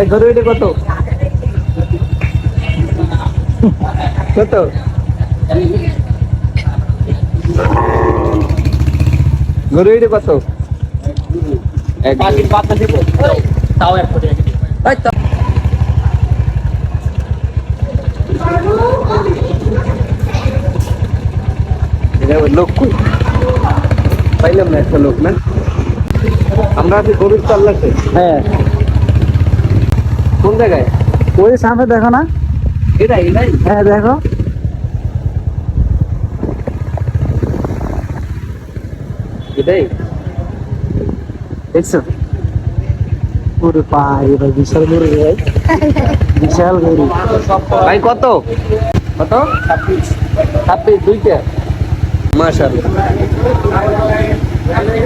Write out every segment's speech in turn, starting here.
এই গরু এটা কত? কত? গরু এটা কত। লোক? পাইলাম না একটা লোক না? আমরা আছি গরুর চাল্লাতে। হ্যাঁ। কোন জায়গায়? ওই সামনে দেখো না। এটাই এটাই হ্যাঁ দেখো। এটাই? দেখছ? ওরে পাই এবার বিশাল গরু রে বিশাল গরু। ভাই কত? কত? ছাব্বিশ। ছাব্বিশ দুইটা? মাশাআল্লাহ।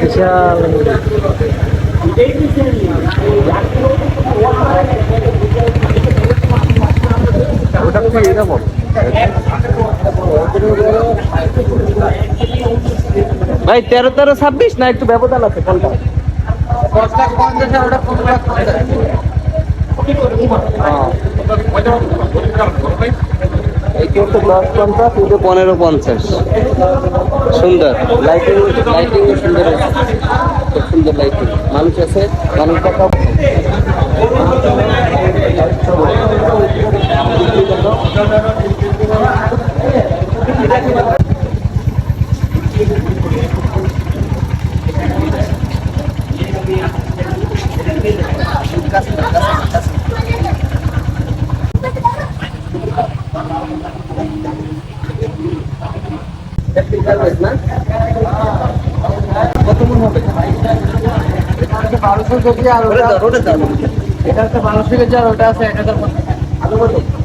বিশাল গরু। ওটা কি এরকম ভাই, তেরো তেরো, ছাব্বিশ না একটু ব্যবধান আছে দশ পঞ্চাশ পনেরো পঞ্চাশ। সুন্দর। লাইটিং লাইটিং সুন্দর সুন্দর লাইটিং মানুষ আছে মানুষ কত মন হবে। এটা হচ্ছে বারোশো কেজি আর ওটা আছে এক হাজার পঞ্চাশ। আলু কত?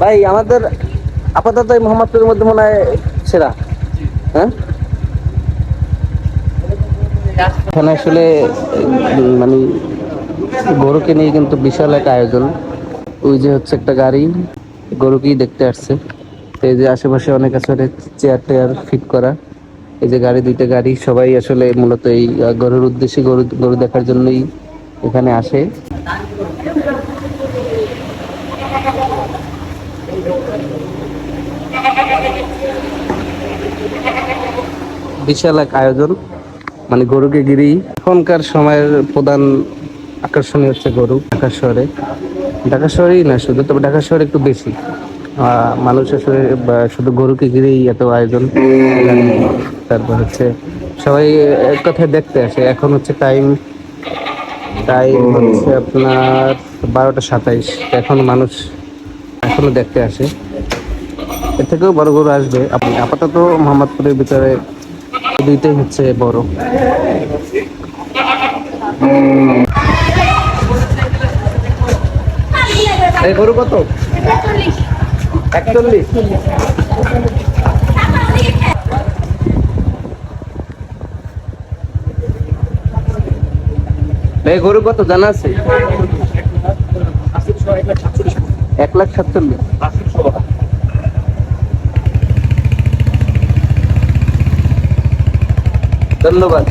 ভাই, আমাদের আপাতত এই মোহাম্মদপুরের মধ্যে মনে হয় সেরা। হ্যাঁ? এখানে আসলে মানে গরুকে নিয়ে কিন্তু বিশাল এক আয়োজন। ওই যে হচ্ছে একটা গাড়ি, গরুকেই দেখতে আসছে। এই যে আশেপাশে অনেক আসলে চেয়ার টেয়ার ফিট করা। এই যে গাড়ি, দুইটা গাড়ি সবাই আসলে মূলত এই গরুর উদ্দেশ্যে গরু গরু দেখার জন্যই এখানে আসে। বিশাল এক আয়োজন। মানে গরুকে গিরি এখনকার সময়ের প্রধান আকর্ষণীয় হচ্ছে গরু, ঢাকা শহরে। ঢাকা শহরেই না, শুধু তবে ঢাকা শহরে একটু বেশি। মানুষ আসলে শুধু গরুকে ঘিরেই এত আয়োজন। তারপর হচ্ছে সবাই এক কথায় দেখতে আসে। এখন হচ্ছে টাইম টাইম হচ্ছে আপনার বারোটা সাতাইশ। এখন মানুষ এখনও দেখতে আসে। এর থেকেও বড় গরু আসবে। আপনি আপাতত মোহাম্মদপুরের ভিতরে দুইটাই হচ্ছে বড়। এই গরু কত? একচল্লিশ। এই গরু কত জানা আছে? এক লাখ সাতচল্লিশ। ধন্যবাদ।